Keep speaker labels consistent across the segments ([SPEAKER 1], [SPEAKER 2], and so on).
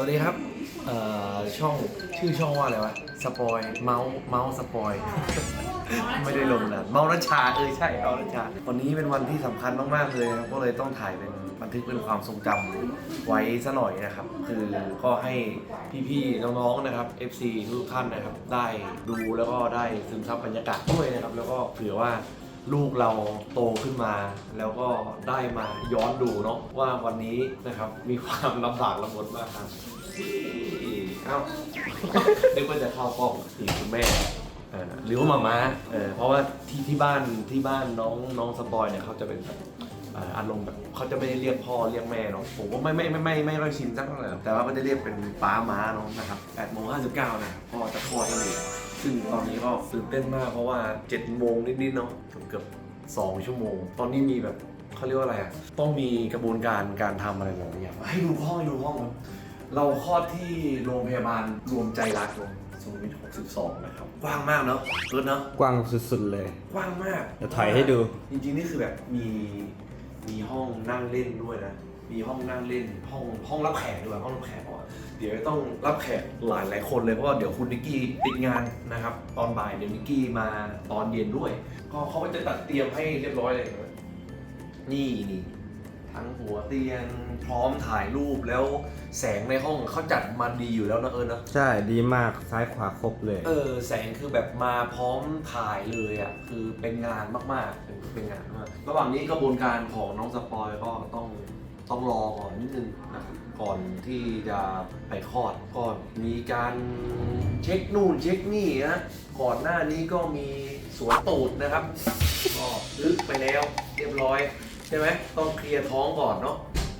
[SPEAKER 1] วัสดีครับ เอ่อ ช่อง ชื่อช่องว่าอะไรวะ สปอย เมาส์ เมาส์สปอย ไม่ได้ลงนะเมาส์รัชชา เออใช่เมาส์รัชชา วันนี้เป็นวันที่สำคัญมากๆเลยนะครับก็เลยต้องถ่ายเป็นบันทึกเป็นความทรงจำไว้ซะหน่อยนะครับ คือก็ให้พี่ๆ น้องๆ นะครับ FC ทุกท่านนะครับ ได้ดูแล้วก็ได้ซึมซับบรรยากาศด้วยนะครับ แล้วก็เผื่อว่า ลูกเราโตขึ้นมา แล้วก็ได้มาย้อนดูเนาะว่าวันนี้นะครับมีความลำบากลำบนมากครับเอ้านึกว่าจะเข้ากล้องนี่คุณแม่หรือว่ามาม้าเออเพราะว่าที่ที่บ้านที่บ้านน้องน้องสปอยเนี่ยเขาจะเป็นแบบอารมณ์แบบเขาจะไม่ได้เรียกพ่อเรียกแม่เนาะผมก็ไม่ไม่ไม่ไม่ไม่ค่อยชินสักเท่าไหร่แต่ว่าก็จะเรียกเป็นป้าม้าเนาะนะครับ8โมง59นะครับพ่อจะคลอดแล้วนี่ ซึ่งตอนนี้ก็ตื่นเต้นมากเพราะว่า7โมงนิดๆเนาะเกือบเกือบสองชั่วโมง ตอนนี้มีแบบเขาเรียกว่าอะไรอะต้องมีกระบวนการการทำอะไรหลายอย่างให้ดูห้องให้ดูห้องครับเราคลอดที่โรงพยาบาลรวมใจรักลงสุขุมวิท62 นะครับ กว้างมากเนาะเกินเนาะ
[SPEAKER 2] กว้างสุดๆเลย
[SPEAKER 1] กว้างมาก
[SPEAKER 2] เดี๋ยวถอยให้ดู
[SPEAKER 1] จริงๆ นี่คือแบบมีมีห้องนั่งเล่นด้วยนะ มีห้องนั่งเล่นห้องห้องรับแขกด้วยห้องรับแขกเพราะว่าเดี๋ยวต้องรับแขกหลายหลายๆคนเลยเพราะว่าเดี๋ยวคุณนิกกี้ติดงานนะครับ ตอนบ่ายเดี๋ยวนิกกี้มาตอนเย็นด้วย ก็เขาก็จะตัดเตรียมให้เรียบร้อยเลยนี่นี่ทั้งหัวเตียงพร้อมถ่ายรูปแล้วแสงในห้องเขาจัดมาดีอยู่แล้วนะเออเนอะ
[SPEAKER 2] ใช่ดีมากซ้ายขวาครบเลย
[SPEAKER 1] เออแสงคือแบบมาพร้อมถ่ายเลยอะคือเป็นงานมากๆเป็นเป็นงานมากระหว่างนี้กระบวนการของน้องสปอยก็ต้อง ต้องรอก่อนนิดนึงนะครับก่อนที่จะไปคลอดก่อนมีการเช็คนู่นเช็คนี่นะก่อนหน้านี้ก็มีสวนตูดนะครับก็ลึกไปแล้วเรียบร้อย ใช่ไหมต้องเคลียร์ท้องก่อนเนาะ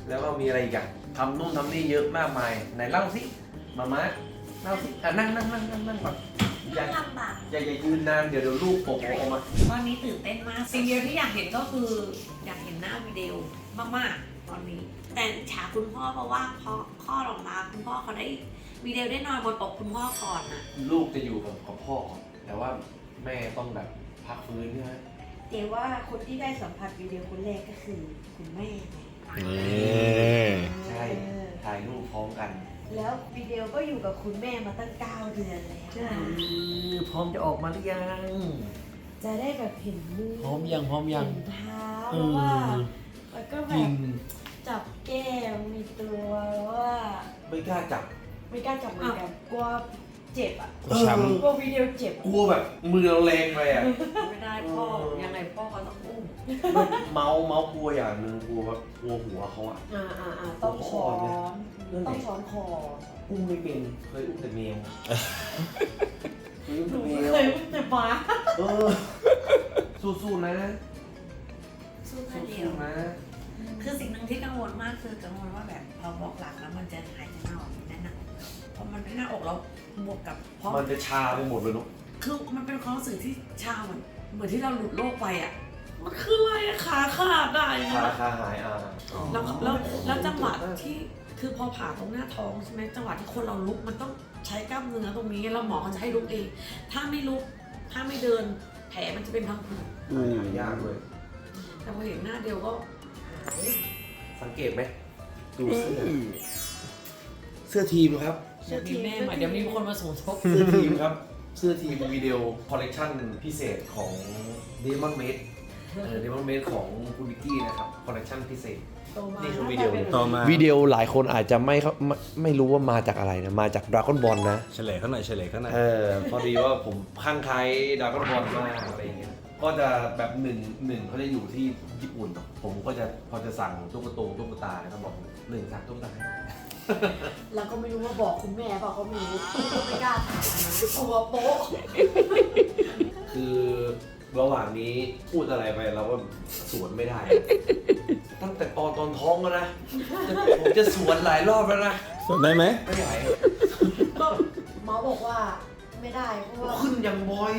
[SPEAKER 1] แล้วก็มีอะไรอีกอะทำนู่นทำนี่เยอะมากมายไหนเล่าสิมามาเล่าสิอะนั่งนั่งนั่งนั่งนั่งก่อนอย่า
[SPEAKER 3] ลำบาก
[SPEAKER 1] อย่าอย่ายืนนานเดี๋ยวเดี๋ยวลูกโผล่ออกมา
[SPEAKER 3] ตอนนี้ตื่นเต้นมาก สิ่งเดียวที่อยากเห็นก็คืออยากเห็นหน้าวิดีโอมากๆ ตอนนี้ แต่ฉาคุณพ่อเพราะว่าพอข้อดออกมาคุณพ่อเขาได้วิดีโอได้นอนบนอกคุณพ่อก่อนน่ะ
[SPEAKER 1] ลูกจะอยู่กับกับพ่อก่อนแต่ว่าแม่ต้องแบบพักฟื้นใช่ไหม
[SPEAKER 4] เดี๋ยวว่าคนที่ได้สัมผัสวิดีโอคนแรกก็คือคุณแม่ไง
[SPEAKER 2] นี่
[SPEAKER 1] ใช่ถ่ายรูปพร้อมกัน
[SPEAKER 4] แล้ววิดีโอก็อยู่กับคุณแม่มาตั้ง 9 เดือนแล้ว
[SPEAKER 1] เออพร้อมจะออกมาหรือยัง
[SPEAKER 4] จะได้แบบเห็นมือ
[SPEAKER 1] พร้อมยังพร้อมยัง
[SPEAKER 4] เห็นเท้า
[SPEAKER 1] เอ
[SPEAKER 4] เพราะว่า
[SPEAKER 1] อ
[SPEAKER 4] มันก็แบ
[SPEAKER 1] จริ
[SPEAKER 4] บ
[SPEAKER 1] ง
[SPEAKER 4] จับแก้มมีตัวว่า
[SPEAKER 1] ไม่กล้าจับ
[SPEAKER 4] ไม่กล้าจับเหมือนกันกลัวเจ็บอะ
[SPEAKER 2] กูช้
[SPEAKER 1] เออ
[SPEAKER 4] กลัววิดีโอเจ็บ
[SPEAKER 1] กลัวแบบมือเราแรงไปอะ
[SPEAKER 3] ไม่ได้พ่อ ยังไงพ่อเขาต้องอุ้ม
[SPEAKER 1] เมาส์เมาส์กลัวอย่างหนึ่งกลัวแบบกลัวหัวเขาอะ
[SPEAKER 4] อ่าอ่าอ่าต้องช้อน
[SPEAKER 1] นั่นแหละ
[SPEAKER 4] ต้องช้อนคอ
[SPEAKER 1] อุ้มไม่เป็น เคยอุ้มแต่แมวเคยอุ้ม
[SPEAKER 4] หนู
[SPEAKER 1] แต่แมว
[SPEAKER 4] เคยอุ้มแต่หมา
[SPEAKER 1] เออสู้ๆนะ
[SPEAKER 3] สู้แค่เดีย
[SPEAKER 1] สู้
[SPEAKER 3] ว
[SPEAKER 1] ๆนะ
[SPEAKER 3] คือสิ่งหนึ่งที่กังวลมากคือกังวลว่าแบบพอบล็อกหลังแล้วมันจะหายใจไม่ออกแน่นอนเพราะมันเป็นหน้าอกแล้วบวกกับเพราะ
[SPEAKER 1] มันจะชาไปหมดเลยเนาะ
[SPEAKER 3] คือมันเป็นความรู้สึกที่ชาเหมือนเหมือนที่เราหลุดโลกไปอะมันคืออะไรอะขาขาดได้
[SPEAKER 1] ชาคาหายอ่า
[SPEAKER 3] แล้วแล้วแล้วจังหวะที่คือพอผ่าตรงหน้าท้องใช่ไหมจังหวะที่คนเราลุกมันต้องใช้กล้ามเนื้อตรงนี้แล้วหมอเขาจะให้ลุกเองถ้าไม่ลุกถ้าไม่เดินแผลมันจะเป็นพังผืด
[SPEAKER 1] หายยากเลย
[SPEAKER 3] แต่พอเห็นหน้าเดียวก็
[SPEAKER 1] สังเกตไหมดูเสื้อเสื้อทีมครับ
[SPEAKER 3] เดี๋ยวมีแม่ใหม่เดี๋ยวมีคนมาสมทบ
[SPEAKER 1] เสื้อทีมครับ เสื้อทีมวิดีโอคอลเลกชันพิเศษของ Demon Made เออ Demon Made ของคุณวิกกี้นะครับคอลเลกชันพิเศษ
[SPEAKER 4] โตมา
[SPEAKER 1] นี่คือวิดีโอำ
[SPEAKER 2] ต่อมา
[SPEAKER 1] วิดีโอหลายคนอาจจะไม่เข้าไม่ไม่รู้ว่ามาจากอะไรนะ มาจาก Dragon Ball นะ
[SPEAKER 2] เฉลยเขาหน่อยเฉลยเขาหน่อย
[SPEAKER 1] เออ พอดีว่าผมข้างใครดราก้อนบอลมากอะไรอย่างเงี้ย ก็จะแบบหนึ่งหนึ่งเขาจะอยู่ที่ญี่ปุ่น ผมก็จะพอจะสั่งตุ๊กตาตุ๊กตาเขาบอกหนึ่งสั่งตุ๊กตาให้
[SPEAKER 4] เราก็ไม่รู้ว่าบอกคุณแม่เปล่าก็ไม่รู้ไม่กล้าถามกลัวโป๊ะ
[SPEAKER 1] คือระหว่างนี้พูดอะไรไปเราก็สวนไม่ได้ ตั้งแต่ตอนตอนท้องแล้วนะผมจะสวนหลายรอบแล้วนะ
[SPEAKER 2] สนได้ไหม
[SPEAKER 1] ไม่ไหว
[SPEAKER 4] ก็หมอบอกว่าไม่ได้เพราะว่า
[SPEAKER 1] ขึ้นอย่างบ่อย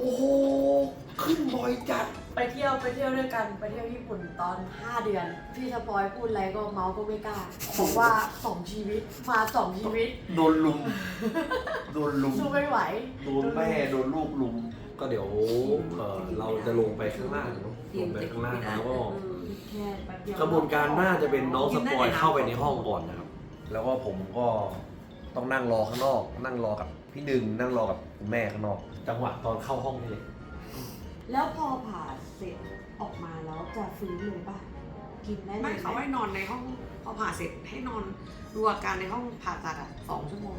[SPEAKER 1] โอ้โห ขึ้นบ่อยจัด
[SPEAKER 4] ไปเที่ยวไปเที่ยวด้วยกันไปเที่ยวญี่ปุ่นตอน 5 เดือน พี่สปอยพูดอะไรก็เมาส์ก็ไม่กล้าบอกว่าสองชีวิตมาสองชีวิต
[SPEAKER 1] โดนลุม โดนลุม
[SPEAKER 4] สู้ไม่ไหว
[SPEAKER 1] โดนแม่ โดนลูกลุม ก็เดี๋ยวเอ่อเราจะลงไปข้างล่างเนอะลงไปข้างล่างแล้วก็
[SPEAKER 4] แค่แป๊บเดียว
[SPEAKER 1] กระบวนการน่าจะเป็นน้องสปอยเข้าไปในห้องก่อนนะครับ แล้วก็ผมก็ต้องนั่งรอข้างนอก นั่งรอกับพี่ดึง นั่งรอกับคุณแม่ข้างนอก จังหวะตอนเข้าห้องนี่เลย
[SPEAKER 4] แล้วพอผ่าเสร็จออกมาแล้วจะฟื้นเลยป่ะกินได้เลย
[SPEAKER 3] ไม่เขาให้นอนในห้องพอผ่าเสร็จให้นอนดูอาการในห้องผ่าตัดอะสองชั่วโมง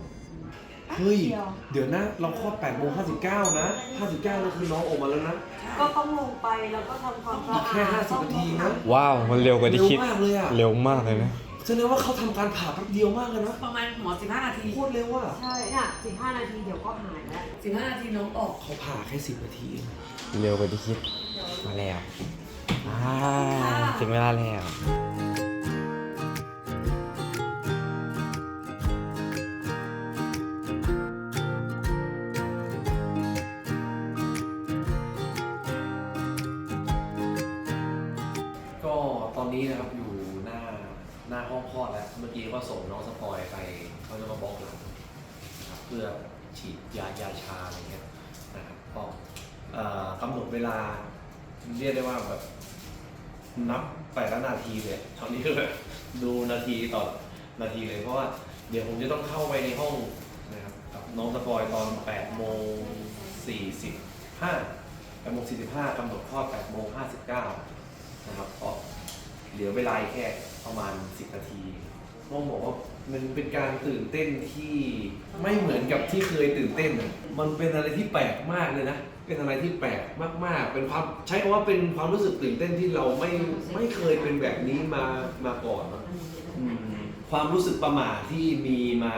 [SPEAKER 1] เฮ้ย
[SPEAKER 4] ดีว
[SPEAKER 1] เดี๋ยวนะ เราคลอด8โมง59 นะ 59นั่นคือน้องออกมาแล้วนะ
[SPEAKER 4] ก็ต้องลงไปแล้วก็ทำความสะอาด
[SPEAKER 1] แค่50นาทีนะ
[SPEAKER 2] ว้าว มันเร็วกว่าที่
[SPEAKER 1] เร็ว
[SPEAKER 2] คิด
[SPEAKER 1] มากเลยอะ
[SPEAKER 2] เร็วมากเลยนะ
[SPEAKER 1] แสดงว่าเขาทำการผ่าแป๊บเดียวมากเลยนะ
[SPEAKER 3] ประมาณหมอสิบห้านาที
[SPEAKER 1] โคตรเร็วอะ
[SPEAKER 4] ใช่เนี่ยสิบห้านาทีเดี๋ยวก็หายแล้ว
[SPEAKER 3] สิบห้านาทีน้องออก
[SPEAKER 1] เขาผ่าแค่10นาทีเอง
[SPEAKER 2] เร็วกว่าที่คิด มาแล้วอ่าถึงเวลาแล้ว
[SPEAKER 1] แล้วเมื่อกี้ก็ส่งน้องสปอยไปเขาจะมาบล็อกหลังนะครับเพื่อฉีดยายาชาอะไรเงี้ยนะครับก็เอ่อกำหนดเวลาเรียกได้ว่าแบบนับแต่ละนาทีเลยตอนนี้ก็แบบดูนาทีต่อนาทีเลยเพราะว่าเดี๋ยวผมจะต้องเข้าไปในห้องนะครับกับน้องสปอยตอน8โมง45 8โมง45กำหนดคลอด8โมง59นะครับก็เหลือเวลาอีกแค่ ประมาณ 10 นาทีต้องบอกว่ามันเป็นการตื่นเต้นที่ไม่เหมือนกับที่เคยตื่นเต้น มันเป็นอะไรที่แปลกมากเลยนะ เป็นอะไรที่แปลกมากๆ เป็นความใช้คำว่าเป็นความรู้สึกตื่นเต้นที่เราไม่ไม่เคยเป็นแบบนี้มามาก่อนนะอืมความรู้สึกประหม่าที่มีมา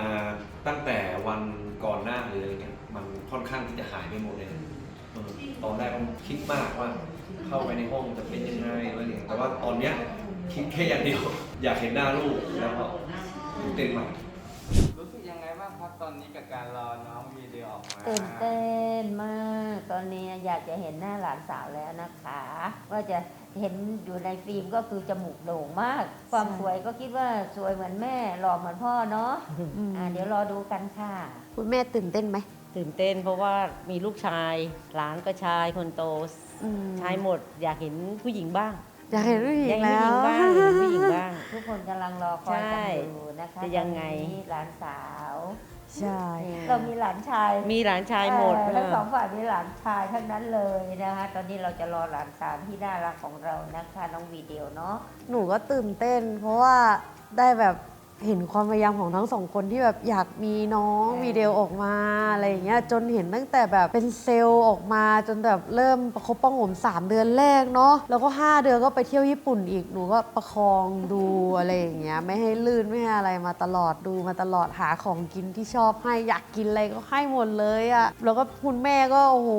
[SPEAKER 1] ตั้งแต่วันก่อนหน้าเลยอะไรเงี้ยมันค่อนข้างที่จะหายไปหมดเลย ตอนแรกผมคิดมากว่า เข้าไปในห้องจะเป็นยังไงอะไรอย่างเงี้ยแต่ว่าตอนเนี้ยคิดแค่อย่างเดียว อยากเห็นหน้าลูกแล้วก็ตื่นเต้นมาก
[SPEAKER 5] รู้สึกยังไงบ้างครับตอนนี้กับการรอน้องวีดีโอออกมา
[SPEAKER 6] ตื่นเต้นมากตอนนี้อยากจะเห็นหน้าหลานสาวแล้วนะคะ ว่าจะเห็นอยู่ในฟิล์มก็คือจมูกโด่งมาก ความสวยก็คิดว่าสวยเหมือนแม่หล่อเหมือนพ่อเนาะอ่าเดี๋ยวรอดูกันค่ะ
[SPEAKER 4] คุณแม่ตื่นเต้นไหม
[SPEAKER 7] ตื่นเต้นเพราะว่ามีลูกชาย หลานก็ชายคนโตชายหมด อยากเห็นผู้หญิงบ้าง
[SPEAKER 4] อยากเห็นผู้หญิง
[SPEAKER 7] อยากเห็น
[SPEAKER 4] แล้
[SPEAKER 7] ผู้หญิง
[SPEAKER 4] ว
[SPEAKER 7] บ้างเห็นผู้หญิงบ้าง
[SPEAKER 6] ทุกคนกำลังรอคอย
[SPEAKER 7] ใช่
[SPEAKER 6] กันอยู่นะคะ
[SPEAKER 7] จะยังไง
[SPEAKER 6] ตอนนี้หลานสาว
[SPEAKER 4] ใช่
[SPEAKER 6] เรามีหลานชาย
[SPEAKER 7] มีหลานชายหมด
[SPEAKER 6] เออทั้ง
[SPEAKER 7] เออ
[SPEAKER 6] สองฝ่ายมีหลานชายทั้งนั้นเลยนะคะ ตอนนี้เราจะรอหลานสาวที่น่ารักของเรานะคะน้องวีเดีโอเนาะ
[SPEAKER 4] หนูก็ตื่นเต้น เพราะว่าได้แบบ เห็นความพยายามของทั้งสองคนที่แบบอยากมีน้อง
[SPEAKER 6] เออ
[SPEAKER 4] วีดีโอออกมาอะไรอย่างเงี้ยจนเห็นตั้งแต่แบบเป็นเซลล์ออกมาจนแบบเริ่มประคบประหงม3 เดือนแรกเนาะแล้วก็ 5 เดือนก็ไปเที่ยวญี่ปุ่นอีกหนูก็ประคองดูอะไรอย่างเงี้ยไม่ให้ลื่นไม่ให้อะไรมาตลอดดูมาตลอดหาของกินที่ชอบให้อยากกินอะไรก็ให้หมดเลยอะแล้วก็คุณแม่ก็โอ้โห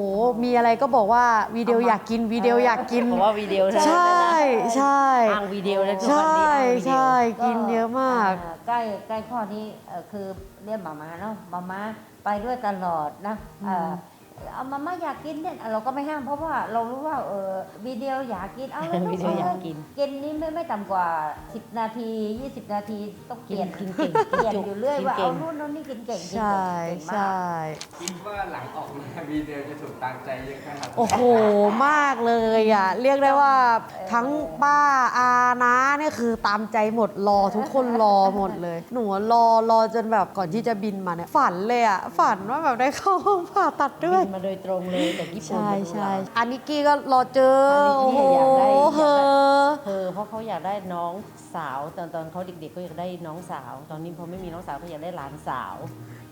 [SPEAKER 4] มีอะไรก็บอกว่าวีดีโออยากกินวีดีโออยากกิน
[SPEAKER 7] เพราะว่าวิดีโอเท่านั้น
[SPEAKER 4] ใช่
[SPEAKER 7] นะ
[SPEAKER 4] ใช่
[SPEAKER 7] อ้างวิดีโอแล้วทุก
[SPEAKER 4] ใช
[SPEAKER 7] วันนี้่อ้างวิดีโอ
[SPEAKER 4] ใช่กินเยอะมาก
[SPEAKER 6] อ่ใกล้ใกล้ข้อนี้เอ่อคือเรียกหมามาเนาะหมามาไปด้วยตลอดนะเอ่อ เอามาม่าอยากกินเนี่ยเราก็ไม่ห้ามเพราะว่าเรารู้ว่าเออวิดีโออยากกินเอาเลย
[SPEAKER 7] วิดีโออยากกิน
[SPEAKER 6] กินนี้ไม่ไม่ต่ำกว่า 10 นาที 20 นาทีต้องเปลี่ยน
[SPEAKER 7] กินเก่ง
[SPEAKER 6] เปลี่ยนอยู่เรื่อยว่า
[SPEAKER 7] กินเก่
[SPEAKER 6] เอา
[SPEAKER 7] ง
[SPEAKER 6] นู่นเอานี่กินเก่งกิน
[SPEAKER 4] ใช่
[SPEAKER 6] เก่งเก่ง
[SPEAKER 4] ใช่
[SPEAKER 6] มาก
[SPEAKER 5] คิดว่าหลังออกมาวีดีโอจะถูกตามใจเยอะขนาดไหน
[SPEAKER 4] โอ้โหมากเลยอะเรียกได้ว่าทั้งป้าอานาเนี่ยคือตามใจหมดรอทุกคนรอหมดเลย หนูรอรอจนแบบก่อนที่จะบินมาเนี่ยฝันเลยอะฝันว่าแบบได้เข้าห้องผ่าตัดด้วย
[SPEAKER 7] บินมาโดยตรงเลยจากญี่ปุ่น
[SPEAKER 4] ใช่
[SPEAKER 7] มาดู
[SPEAKER 4] ใช่
[SPEAKER 7] เรา
[SPEAKER 4] อันนิกกี้ก็รอเจอ
[SPEAKER 7] อันนิ
[SPEAKER 4] โอ้
[SPEAKER 7] กกี้
[SPEAKER 4] โห
[SPEAKER 7] อยากได้อยากได้
[SPEAKER 4] เฮอ
[SPEAKER 7] เธอเพราะเขาอยากได้น้องสาว ตอนตอนเขาเด็กๆเขาอยากได้น้องสาว ตอนนี้พอไม่มีน้องสาวเขาอยากได้หลานสาว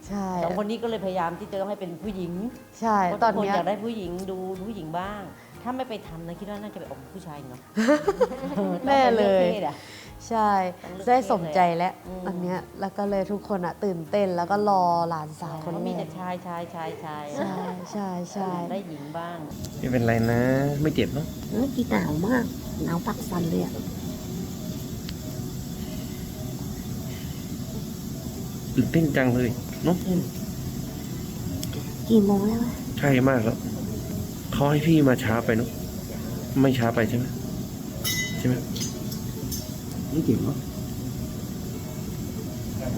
[SPEAKER 4] ใช่
[SPEAKER 7] สองคนนี้ก็เลยพยายามที่จะต้องให้เป็นผู้หญิง
[SPEAKER 4] ใช่
[SPEAKER 7] เพราะ
[SPEAKER 4] ต
[SPEAKER 7] ทุ
[SPEAKER 4] อกน
[SPEAKER 7] คน
[SPEAKER 4] เนี้ย
[SPEAKER 7] อยากได้ผู้หญิงดูผู้หญิงบ้าง ถ้าไม่ไปทำนะคิดว่าน่าจะไปออกผู้ชายเนาะ
[SPEAKER 4] แน่เลย
[SPEAKER 7] ต้องไปอกพศอะ
[SPEAKER 4] ใช่
[SPEAKER 7] ต้องเลือก
[SPEAKER 4] ได้สมใจแล้ว
[SPEAKER 7] อืม
[SPEAKER 4] อันเนี้ยแล้วก็เลยทุกคนอะตื่นเต้นแล้วก็รอหลานสาวคน
[SPEAKER 7] เขามี
[SPEAKER 4] แร
[SPEAKER 7] แต่
[SPEAKER 4] ก
[SPEAKER 7] ชายชายชายชาย
[SPEAKER 4] ใช่ใช่ใช่
[SPEAKER 7] ได้หญิงบ้าง
[SPEAKER 1] ไม่เป็นไรนะ ไม่เจ็บเนาะ
[SPEAKER 6] เมื่อกี้หนาวมากหนาวปักสันเลยอะ
[SPEAKER 1] ตื่นเต้นจังเลยเนาะ
[SPEAKER 6] กี่โมงแล้ว
[SPEAKER 1] ใช่มากแล้วเขาให้พี่มาช้าไปเนาะไม่ช้าไปใช่ไหมใช่ไหม ไม่เจ็บเนาะ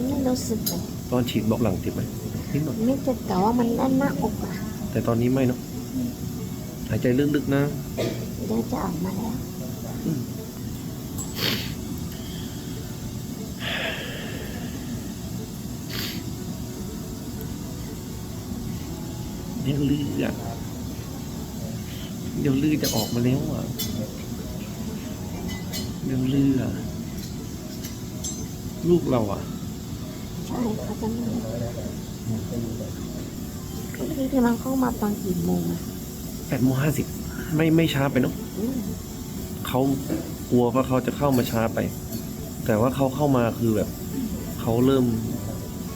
[SPEAKER 6] ไม่รู้สึกเลย
[SPEAKER 1] ตอนฉีดบอกหลังเจ็บไหมนิดหน่อย
[SPEAKER 6] ไม่เจ็บแต่ว่ามันแน่นหน้าอกอะ
[SPEAKER 1] แต่ตอนนี้ไม่เนาะหายใจลึกๆนะ
[SPEAKER 6] เดี๋ยวจะออกมาแล้ว
[SPEAKER 1] เดี๋ยวลืออะเดี๋ยวลือจะออกมาแล้วอะเดี๋ยวลืออะ ลูกเราอะ
[SPEAKER 8] ใช่เขาจะมาปกติมันเข้ามาตอนกี่โมงอะ
[SPEAKER 1] แปดโมงห้าสิบไม่ไม่ช้าไปเนาะ
[SPEAKER 8] อืม
[SPEAKER 1] เขากลัวว่าเขาจะเข้ามาช้าไป แต่ว่าเขาเข้ามาคือแบบเขาเริ่ม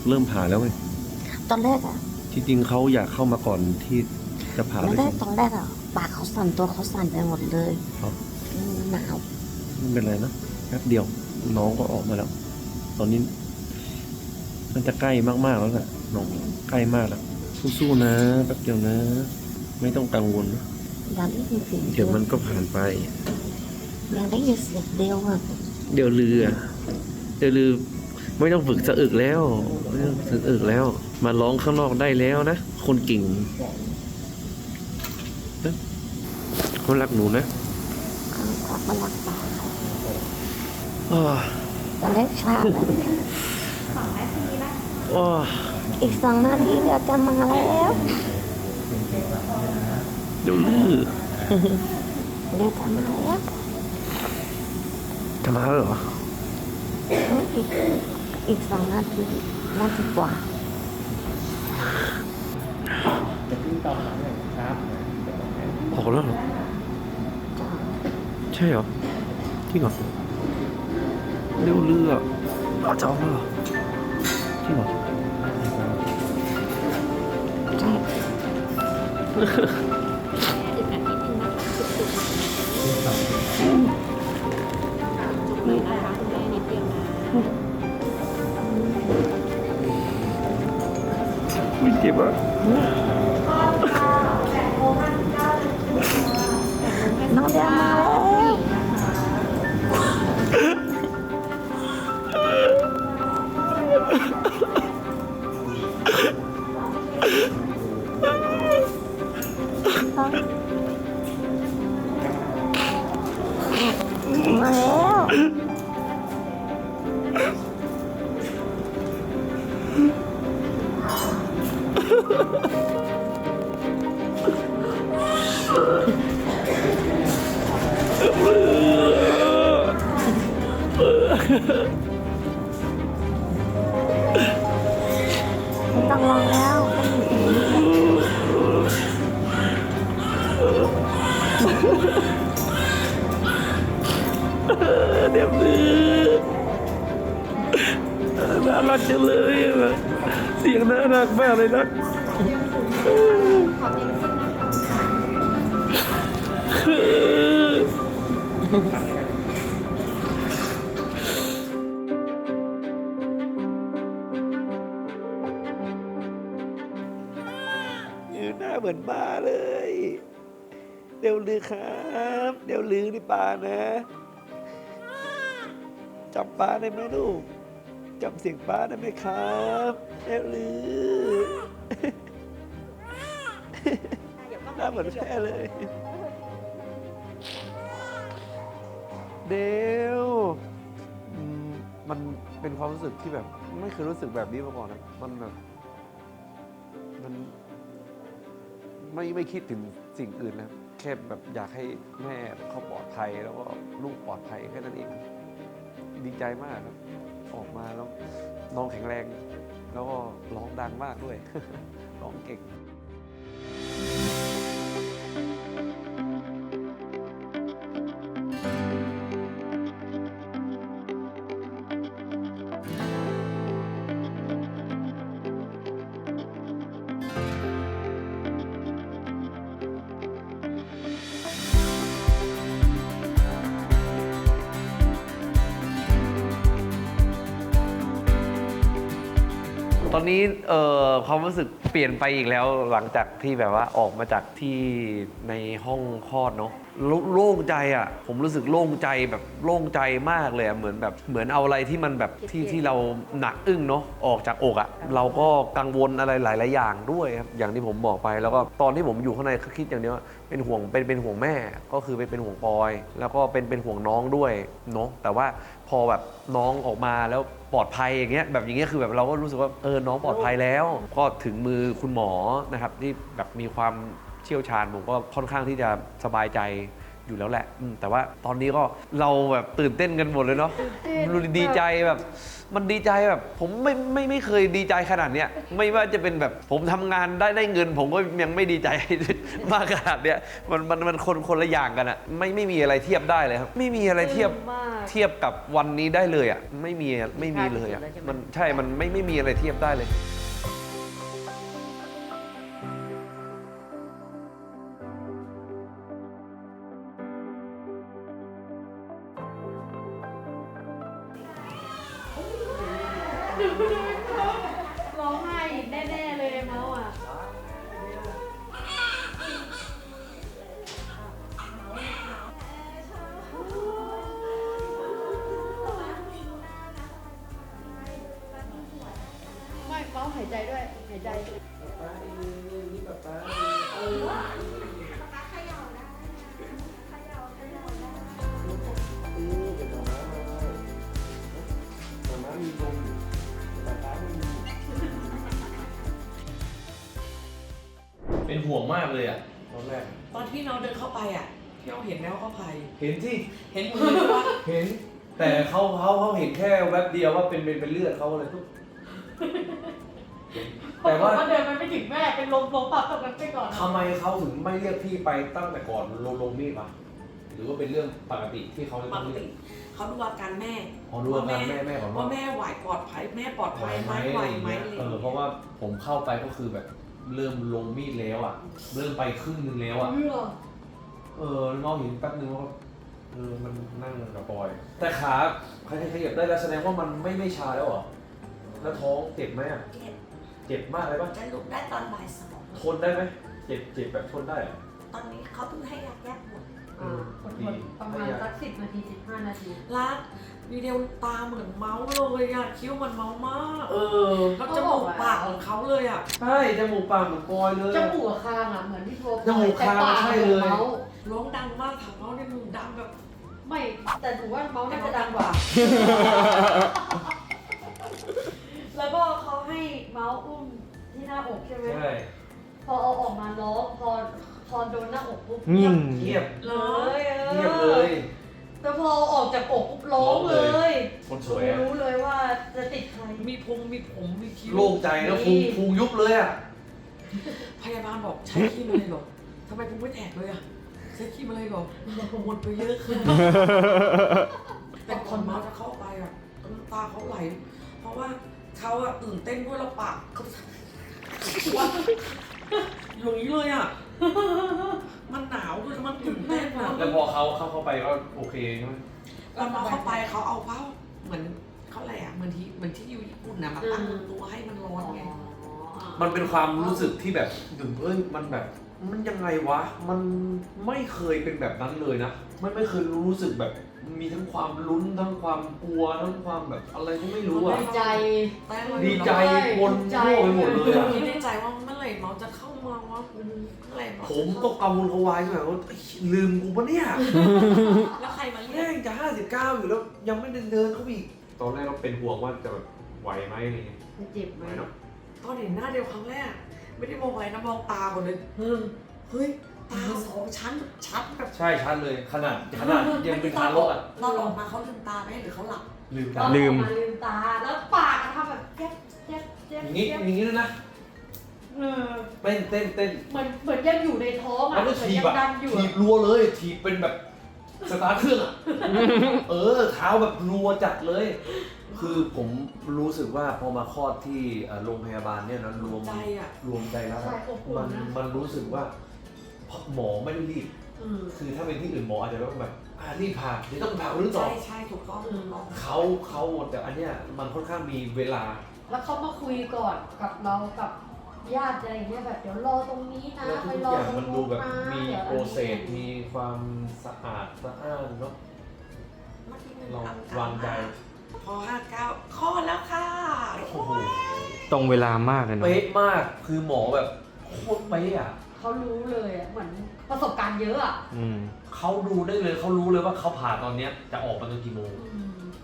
[SPEAKER 1] เริ่มผ่าแล้วไง
[SPEAKER 8] ตอนแรกอะ
[SPEAKER 1] จริงๆเขาอยากเข้ามาก่อนที่จะผ่า
[SPEAKER 8] ตอน
[SPEAKER 1] ด้วย
[SPEAKER 8] แรก
[SPEAKER 1] ซ้ำ
[SPEAKER 8] ตอนแรกอะปากเขาสั่นตัวเขาสั่นไปหมดเลย
[SPEAKER 1] ครับ
[SPEAKER 8] อืมหนาว
[SPEAKER 1] ไม่เป็นไรนะแป๊บเดียวน้องก็ออกมาแล้ว ตอนนี้มันจะใกล้มากๆแล้วแหละน้องใกล้มากแล้วสู้ๆนะแป๊บเดียวนะ ไม่ต้องกังวลนะ
[SPEAKER 8] อยากได้ยินเสียง
[SPEAKER 1] เดี๋ยวมันก็ผ่านไป
[SPEAKER 8] อยากได้ยินเสียงเดียวอะ
[SPEAKER 1] เดี๋ยวลืออะเดี๋ยวลือไม่ต้องฝึกสะอึกแล้วไม่ต้องสะอึกแล้ว มาร้องข้างนอกได้แล้วนะ คนเก่งนะคนรักหนูนะ
[SPEAKER 8] เขาออกมาลักปา ก
[SPEAKER 1] อ้อ
[SPEAKER 8] ตอนแรกช้าเลย
[SPEAKER 1] อ้อ
[SPEAKER 8] อีกสองนาทีเดี๋ยวจะมาแล้ว
[SPEAKER 1] เดี๋ยวลือ
[SPEAKER 8] เดี๋ยวจะมาแล้ว
[SPEAKER 1] จะมาแล้วเหรอ
[SPEAKER 8] อีกอีกสองนาทีนาทีกว่า
[SPEAKER 1] ออกแล้วเหรอใช่เหรอจริงเหรอ เร็วเรืออาจะออกแล้วเหรอจริงเหรอ
[SPEAKER 8] ใช่
[SPEAKER 1] ไม่เจ็บอะ
[SPEAKER 8] น่ารั
[SPEAKER 1] กจังเลยอะเสียงน่ารักมากเลยนะหน้าเหมือนป้าเลย เดี๋ยวลือครับ เดี๋ยวลือนี่ป้านะ จำป้าได้ไหมลูกจำเสียงป้าได้ไหมครับเดี๋ยวลือหน้าเหมือนแม่เลย เดวอืมมันเป็นความรู้สึกที่แบบ ไม่เคยรู้สึกแบบนี้มาก่อนนะมันแบบมันไม่ไม่คิดถึงสิ่งอื่นนะครับแค่แบบอยากให้แม่เขาปลอดภัยแล้วก็ลูกปลอดภัยแค่นั้นเอง ดีใจมากครับ ออกมาแล้วน้องแข็งแรง แล้วก็ร้องดังมากด้วยร้องเก่ง อนนี้เอ่อความรู้สึกเปลี่ยนไปอีกแล้วหลังจากที่แบบว่าออกมาจากที่ในห้องคลอดเนาะโลโล่งใจอะ ผมรู้สึกโล่งใจแบบโล่งใจมากเลยอะเหมือนแบบเหมือนเอาอะไรที่มันแบบที่ที่เราหนักอึ้งเนาะออกจากอกอะ เราก็กังวลอะไรหลาย ๆ อย่างด้วยครับอย่างที่ผมบอกไป แล้วก็ตอนที่ผมอยู่ข้างในก็คิดอย่างเดียวว่าเป็นห่วงเป็นเป็นห่วงแม่ก็คือเป็นเป็นห่วงปอย แล้วก็เป็นเป็นห่วงน้องด้วยเนาะแต่ว่า พอแบบน้องออกมาแล้วปลอดภัยอย่างเงี้ยแบบอย่างเงี้ยคือแบบเราก็รู้สึกว่าเออน้องปลอดภัยแล้วก็ถึงมือคุณหมอนะครับที่แบบมีความเชี่ยวชาญผมก็ค่อนข้างที่จะสบายใจ อยู่แล้วแหละอืมแต่ว่าตอนนี้ก็เราแบบตื่นเต้นกันหมดเลยเนาะรู้ดีใจแบบ มันดีใจแบบ ผมไม่ไม่ไม่เคยดีใจขนาดเนี้ยไม่ว่าจะเป็นแบบผมทำงานได้ได้เงิน ผมก็ยังไม่ดีใจ มากขนาดเนี้ยมันมันมันคนคนละอย่างกันอะไม่ไม่มีอะไรเทียบได้เลยครับ ไม่มีอะไรเทียบ
[SPEAKER 4] มาก
[SPEAKER 1] เทียบกับวันนี้ได้เลยอะไม่มีไม่มีเลยอะ
[SPEAKER 7] ใช่ใช่ไหม
[SPEAKER 1] มันใช่มันไม่ไม่มีอะไรเทียบได้เลย
[SPEAKER 4] ร้องไห้แน่ๆเลยเมาอะไม่เมาหายใจด้วยหายใจ
[SPEAKER 1] มากเลยอะตอนแรก
[SPEAKER 3] ตอนที่น้องเดินเข้าไปอะพี่เราเห็นไหมว่าเขาภัย
[SPEAKER 1] เห็นที่
[SPEAKER 3] เห็นมือใช่ปะ
[SPEAKER 1] เห็น แต่เขาเขาเขาเห็นแค่แวบเดียวว่าเป็นเป็นเป็นเลือดเขาเลยทุกแต่ว่า
[SPEAKER 4] เดินไปไม่ถึงแม่เป็นลมลมปับตรงนั้นไปก่อน
[SPEAKER 1] ทำไมเขาถึงไม่เรียกพี่ไปตั้งแต่ก่อนลงลงมีดปะหรือว่าเป็นเรื่องปกติที่เขาจะ
[SPEAKER 3] ป
[SPEAKER 1] ต้อง
[SPEAKER 3] ก
[SPEAKER 1] เรีย
[SPEAKER 3] ติ
[SPEAKER 1] ก
[SPEAKER 3] เขาดูอาการแม่
[SPEAKER 1] อ๋อดูอาการแม่แม่ก่อน
[SPEAKER 3] ว่า
[SPEAKER 1] ว่า
[SPEAKER 3] แม่ไหวปลอดภัยแม่ปลอดภัยไหมไหวไหมอะไรอ
[SPEAKER 1] เอย่างอ
[SPEAKER 3] งี้ย
[SPEAKER 1] เพราะว่าผมเข้าไปก็คือแบบ เริ่มลงมีดแล้วอะ เริ่มไปครึ่งนึงแล้วอะเออมองเห็นแป๊บนึงว่าเออมันนั่งกับบอย แต่ขาใครขยับได้แล้วแสดงว่ามันไม่ไม่ชาแล้วเหรอแล้วท้องเจ็บไหมอะ
[SPEAKER 3] เจ็บ
[SPEAKER 1] เจ็บมากเลยปะ
[SPEAKER 3] จะลุกได้ตอนบ่ายสอง
[SPEAKER 1] ทนได้ไหมเจ็บเจ็บแบบทนได้เหรอ
[SPEAKER 3] ตอนนี้เขาเพิ่งให้ยาแก้ปวด
[SPEAKER 1] เออ
[SPEAKER 4] ทนๆประมาณสักสิบนาทีสิบห้านาที
[SPEAKER 3] รักวิดีโอตาเหมือนเมาส์เลยอะคิ้วมันเมาส์มาก
[SPEAKER 1] เออ
[SPEAKER 3] แล้วจมูกปากของเขาเลยอะ
[SPEAKER 1] ใช่จมูกปากเหมือนบอยเลย
[SPEAKER 4] จมูกกับคางอะเหมือนที่โทร
[SPEAKER 1] จมูกคาง
[SPEAKER 4] แต่ป
[SPEAKER 1] ใช่เลย
[SPEAKER 4] หมือนเมาส์
[SPEAKER 3] ร้องดังมากถามเมาส์ในมือดังแบบ
[SPEAKER 4] ไม่แต่หนูว่าเมาส์น่าจะดังกว่า แล้วก็เขาให้เมาส์อุ้มที่หน้าอกใช่ไหม
[SPEAKER 1] ใช่
[SPEAKER 4] พอเอาออกมาล้อพอ พอโดนหน้าอกปุ๊บ
[SPEAKER 2] อื
[SPEAKER 4] เงียบ
[SPEAKER 2] ม
[SPEAKER 1] เงียบ
[SPEAKER 4] เลย
[SPEAKER 1] เงียบเลย
[SPEAKER 4] แต่พอเอาออกจากอกปุ๊บร้อง
[SPEAKER 1] ร้อง
[SPEAKER 4] เล
[SPEAKER 1] เลย
[SPEAKER 4] ย
[SPEAKER 1] คนสวยอะ
[SPEAKER 4] รู้เลยว่าจะติดใคร
[SPEAKER 3] มีพุงมีผมมีคิ้ว
[SPEAKER 1] โล่งใจแล้วพุงพุงยุบเลยอะ
[SPEAKER 3] พยาบาลบอกใช้ครีมอะไรหรอทำไมพุงไม่แตกเลยอะใช้ครีมอะไรหรอหมดไปเยอะขึ้นแต่ก่อนเมาส์จะเข้าไปอะน้ำตาเขาไหล เพราะว่าเขาอะตื่นเต้นด้วยแล้วปากเขาว่าอย่างนี้เลยอะ มันหนาวด้วยแล้วมันตื่นเต้นอะ
[SPEAKER 1] แล้วพอเขาเข้าเข้าไปก็โอเคใช่ไหม
[SPEAKER 3] เรามาเข้าไปเขาเอาผ้าเหมือนเขาอะไรอะเหมือนที่เหมือนที่อยู่ญี่ปุ่นนะมาตั้งตัวให้มันร้อนไง
[SPEAKER 1] มันเป็นความรู้สึกที่แบบถึงเอ้ยมันแบบ มันยังไงวะ มันไม่เคยเป็นแบบนั้นเลยนะมันไม่เคยรู้สึกแบบ มีทั้งความลุ้นทั้งความกลัวทั้งความแบบอะไรก็ไม่รู้อะ
[SPEAKER 4] ดีใจ
[SPEAKER 3] แต่เรา
[SPEAKER 1] ดีใจปน
[SPEAKER 4] ใจ
[SPEAKER 1] ทั่วไปหมดเลยอะ
[SPEAKER 3] คิดในใจว่าเมื่อไห ร่เมาจะเข้ามาวะเมื่อไหร่เมา
[SPEAKER 1] ผมก็กังวลกระวายใช่ไหมว่าเอ้ยลืมกูปะเนี่ย
[SPEAKER 3] แล้วใครมาเรีย
[SPEAKER 1] แม่
[SPEAKER 3] ก
[SPEAKER 1] งจะห้าสิบเก้าอยู่แล้วยังไม่ได้เดินเข้าไปอีกตอนแรกเราเป็นห่วงว่าจะแบบไหวไหมอะไรเงี้ย
[SPEAKER 4] จะเจ็บไห
[SPEAKER 1] ไห
[SPEAKER 4] ม
[SPEAKER 1] วเนาะ
[SPEAKER 3] ตอนเห็นหน้าเดียวครั้งแรก ไม่ได้มองอะไรนะมองตาหมดเลยเฮ้ยเฮ้ยตาสองชั้นชัดแบบ
[SPEAKER 1] ใช่ชัดเลยขนาดขนาดยังเป็นทารกอะ
[SPEAKER 3] ตอนออกมาเขาลืมตาไหมหรือเขาหลับ
[SPEAKER 1] ลืมตา
[SPEAKER 2] ลืม
[SPEAKER 4] ลืมตา แล้วปากอะทำแบบแจ๊บแจ๊บแจ๊บ
[SPEAKER 1] อย่างนี้
[SPEAKER 4] แจ๊บ
[SPEAKER 1] อย่างนี้ด้วยนะ
[SPEAKER 4] เออ
[SPEAKER 1] เต้นเต้นเต้น
[SPEAKER 4] เหมือนเหมือนยังอยู่ในท้องอะ
[SPEAKER 1] แล้วก็
[SPEAKER 4] เหมือน
[SPEAKER 1] ถีบ
[SPEAKER 4] ยัง
[SPEAKER 1] อะ
[SPEAKER 4] ดันอยู่
[SPEAKER 1] ถี
[SPEAKER 4] อะ
[SPEAKER 1] บรัวเลยถีบเป็นแบบสตาร์ทเครื่องอะเออเท้าแบบรัวจัดเลย คือผมรู้สึกว่าพอมาคลอดที่เอ่อโรงพยาบาลเนี่ยนะรวม
[SPEAKER 3] ใจอะ
[SPEAKER 1] รวมใจแล้ว
[SPEAKER 4] ใช่อบอุ่
[SPEAKER 1] มันน
[SPEAKER 4] นะ
[SPEAKER 1] มันรู้สึกว่าหมอไม่ได้รีบ
[SPEAKER 3] อืม
[SPEAKER 1] คือถ้าเป็นที่อื่นหมออาจจะต้องแบบอ่ารีบผ่าเดี๋ยวต้องผ่าคนที่ต่อ
[SPEAKER 3] ใช่ใช่ถูกต้องถูกต้อง
[SPEAKER 1] เขาเขาแต่อันเนี้ยมันค่อนข้างมีเวลา
[SPEAKER 4] แล้วเขามาคุยก่อนกับเรากับ ญาติอะไรอย่างเงี้ยแบบเดี๋ยวรอตรงนี้นะ
[SPEAKER 1] แล้ว
[SPEAKER 4] ไป
[SPEAKER 1] ทุก
[SPEAKER 4] รอ
[SPEAKER 1] อย่าง
[SPEAKER 4] ตรง
[SPEAKER 1] มันดู
[SPEAKER 4] นู้น
[SPEAKER 1] แบบ
[SPEAKER 4] นะ
[SPEAKER 1] มี
[SPEAKER 4] เดี๋ยว
[SPEAKER 1] โปรเซสมีความสะอาดสะอ้านเนาะ
[SPEAKER 3] เมื่อกี้มัน
[SPEAKER 1] เรา
[SPEAKER 3] อัง
[SPEAKER 1] วางใจ
[SPEAKER 3] พอห้าเก้าคลอดแล้วค่ะ
[SPEAKER 1] โอ้โห
[SPEAKER 2] ตรงเวลามากเลยเนาะ
[SPEAKER 1] เป๊ะมากคือหมอแบบโคตรเป๊ะอะ
[SPEAKER 4] เขารู้เลยอะเหมือนประสบการณ์เยอะอะ
[SPEAKER 2] อืม
[SPEAKER 1] เขาดูได้เลยเขารู้เลยว่าเขาผ่าตอนเนี้ยจะออกมาตอนกี่โมง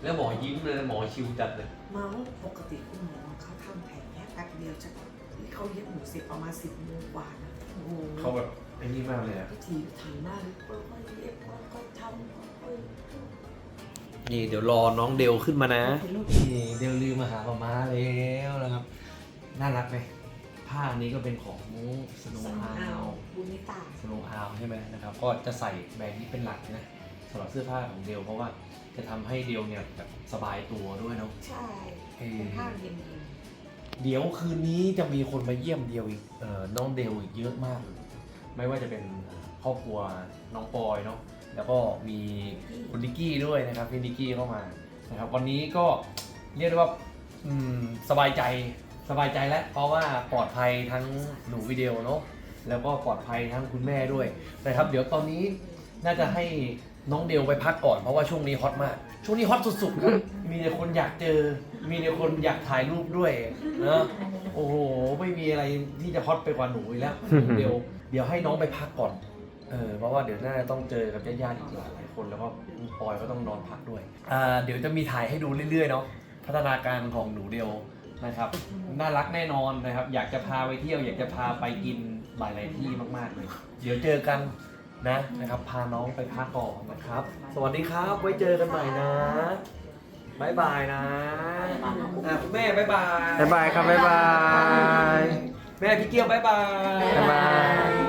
[SPEAKER 1] แล้วหมอยิ้มเลยหมอชิวจัดเลย
[SPEAKER 9] เมาส์ปกติคุณหมอเขาทำแผลแค่แป๊บเดียวจะที่ เขาเย็บหมูเสร็จประมาณสิบโมงกว่านะโอ้โห
[SPEAKER 1] เขาแบบไอ้นี่มากเลยอะ
[SPEAKER 9] พิถีพิถันมากเลยค่อยๆเย็บค่อยๆทำค่อย
[SPEAKER 1] นี่เดี๋ยวรอน้องเดลขึ้นมานะ
[SPEAKER 9] ๆเป็นรูป
[SPEAKER 1] นี่เดลลืมมาหาปาม้าแล้วนะครับ น่ารักไหมผ้านี้ก็เป็นของสโน
[SPEAKER 9] ส
[SPEAKER 1] ว์
[SPEAKER 9] มา
[SPEAKER 1] อา
[SPEAKER 9] เอา
[SPEAKER 1] ว
[SPEAKER 9] บุญนิตา
[SPEAKER 1] สโนว์อาวใช่ไหมนะครับ ก็จะใส่แบรนด์นี้เป็นหลักนะสำหรับเสื้อผ้าของเดลเพราะว่าจะทำให้เดลเนี่ยแบบสบายตัวด้วยเนาะ
[SPEAKER 9] ใช่
[SPEAKER 1] เออ
[SPEAKER 9] เป็นผ้าเย็น
[SPEAKER 1] เดี๋ยวคืนนี้จะมีคนมาเยี่ยมเดียวอีกเอ่อน้องเดลอีกเยอะมากเลยไม่ว่าจะเป็นครอบครัวน้องปอยเนาะแล้วก็มีคุณนิกกี้ด้วยนะครับพี่นิกกี้เข้ามานะครับวันนี้ก็เรียกได้ว่าอืมสบายใจสบายใจแล้วเพราะว่าปลอดภัยทั้งหนูวิดีโอเนาะแล้วก็ปลอดภัยทั้งคุณแม่ด้วยนะครับ เดี๋ยวตอนนี้น่าจะให้น้องเดลไปพักก่อนเพราะว่าช่วงนี้ฮอตมาก ช่วงนี้ฮอตสุดๆครับมีแต่คนอยากเจอ มีแต่คนอยากถ่ายรูปด้วยเนอะโอ้โห ไม่มีอะไรที่จะฮอตไปกว่าหนูอีกแล้ว เดี๋ยว เดี๋ยวให้น้องไปพักก่อน เออ เพราะว่าเดี๋ยวน่าจะต้องเจอกับญาติๆอีกหลายคน แล้วก็คุณปอยก็ต้องนอนพักด้วย อ่า เดี๋ยวจะมีถ่ายให้ดูเรื่อยๆเนาะ พัฒนาการของหนูเดียวนะครับ น่ารักแน่นอนนะครับ อยากจะพาไปเที่ยว อยากจะพาไปกินหลายๆที่มากๆเลย เดี๋ยวเจอกัน นะนะครับ พาน้องไปพักก่อนนะครับ สวัสดีครับ ไว้เจอกันใหม่นะบายบายนะอะคุณแม่บายบาย
[SPEAKER 2] บ๊ายบายครับบ๊ายบาย
[SPEAKER 1] แม่พี่เกียวบายบาย
[SPEAKER 2] บ๊ายบาย